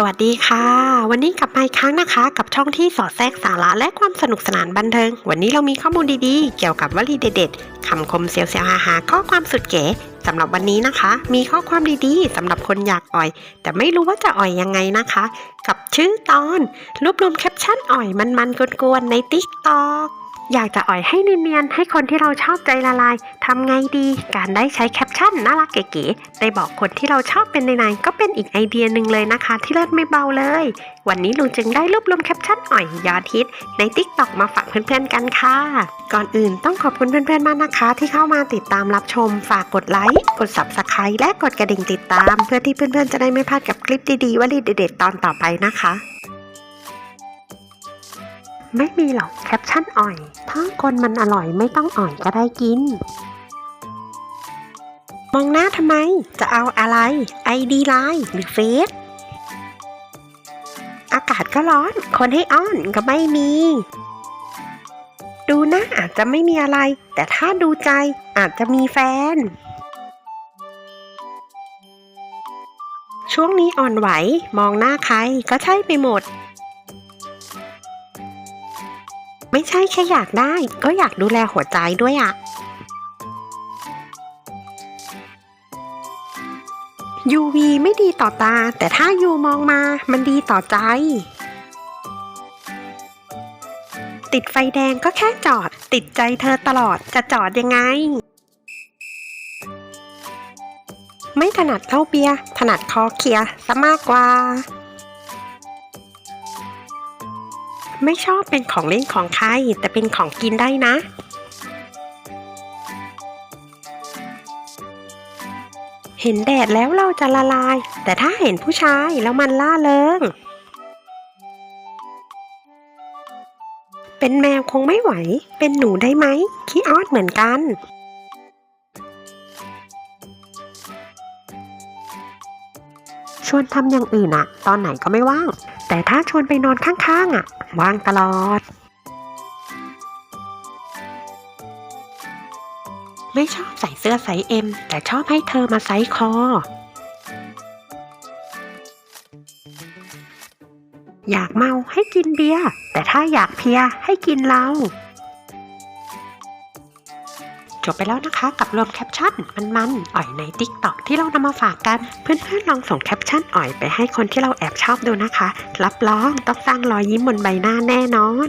สวัสดีค่ะ วันนี้กลับมาอีกครั้งนะคะ กับช่องที่สอดแทรกสาระและความสนุกสนานบันเทิง วันนี้เรามีข้อมูลดีๆ เกี่ยวกับวลีเด็ดๆคำคมเสียวๆฮาๆข้อความสุดเก๋สำหรับวันนี้นะคะ มีข้อความดีๆสำหรับคนอยากอ่อย แต่ไม่รู้ว่าจะอ่อยยังไงนะคะ กับชื่อตอน รวบรวมแคปชั่นอ่อยมันๆกวนๆในติ๊กต็อก อยากจะอ่อยให้เนียนๆ ให้คนที่เราชอบใจละลาย ทำไงดี การได้ใช้แคปชั่นน่ารักเก๋ๆ ได้บอกคนที่เราชอบเป็นในๆก็เป็นอีกไอเดียหนึ่งเลยนะคะ ที่เลิศไม่เบาเลย วันนี้ลุงจึงได้รวบรวมแคปชั่นอ่อยยอดฮิตใน t ิ k t o k มาฝากเพื่อนๆกันค่ะ ก่อนอื่นต้องขอบคุณเพื่อนๆมากนะคะ ที่เข้ามาติดตามรับชม ฝากกดไลค์ กด subscribe และกดกระดิ่งติดตาม เพื่อที่เพื่อนๆจะได้ไม่พลาดกับคลิปดีๆวลีเด็ดๆตอนต่อไปนะคะ ไม่มีหรอกแคปชั่นอ่อย ถ้าคนมันอร่อยไม่ต้องอ่อยก็ได้กิน มองหน้าทำไม จะเอาอะไร ไอดีไลน์หรือเฟซอากาศก็ร้อน คนให้อ้อนก็ไม่มี ดูหน้าอาจจะไม่มีอะไร แต่ถ้าดูใจอาจจะมีแฟน ช่วงนี้อ่อนไหว มองหน้าใครก็ใช่ไปหมด ไม่ใช่แค่อยากได้ ก็อยากดูแลหัวใจด้วยอะ UV ไม่ดีต่อตา แต่ถ้ายูมองมามันดีต่อใจ ติดไฟแดงก็แค่จอด ติดใจเธอตลอดจะจอดยังไง ไม่ถนัดเข้าเบียร์ถนัดคอเคลียร์ซะมากกว่า ไม่ชอบเป็นของเล่นของใครแต่เป็นของกินได้นะ เห็นแดดแล้วเราจะละลาย แต่ถ้าเห็นผู้ชายแล้วมันล่าเริง เป็นแมวคงไม่ไหว เป็นหนูได้ไหมขี้ออดเหมือนกัน ชวนทำอย่างอื่นอะตอนไหนก็ไม่ว่าง แต่ถ้าชวนไปนอนข้างๆอะว่างตลอด ไม่ชอบใส่เสื้อไซส์เอ็มแต่ชอบให้เธอมาไซส์คอ อยากเมาให้กินเบียร์แต่ถ้าอยากเพียให้กินเหล้า จบไปแล้วนะคะ กับรวมแคปชั่นมันๆอ่อยในติ๊กต็อกที่เรานำมาฝากกัน เพื่อนๆลองส่งแคปชั่นอ่อยไปให้คนที่เราแอบชอบดูนะคะ รับรองต้องสร้างรอยยิ้มบนใบหน้าแน่นอน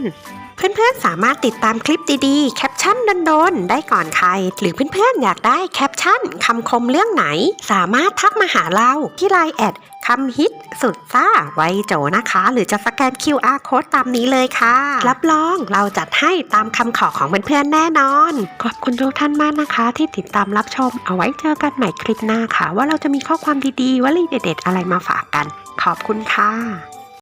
เพื่อนๆสามารถติดตามคลิปดีๆ แคปชั่นโดนๆได้ก่อนใคร หรือเพื่อนๆอยากได้แคปชั่นคำคมเรื่องไหน สามารถทักมาหาเราที่ไลน์แอดคำฮิตสุดซ่าไวโจนะคะ หรือจะสแกน QR code ตามนี้เลยค่ะ รับรองเราจัดให้ตามคำขอของเพื่อนๆแน่นอน ขอบคุณทุกท่านมากนะคะ ที่ติดตามรับชมเอาไว้เจอกันใหม่คลิปหน้าค่ะ ว่าเราจะมีข้อความดีๆวลีเด็ดๆอะไรมาฝากกัน ขอบคุณค่ะ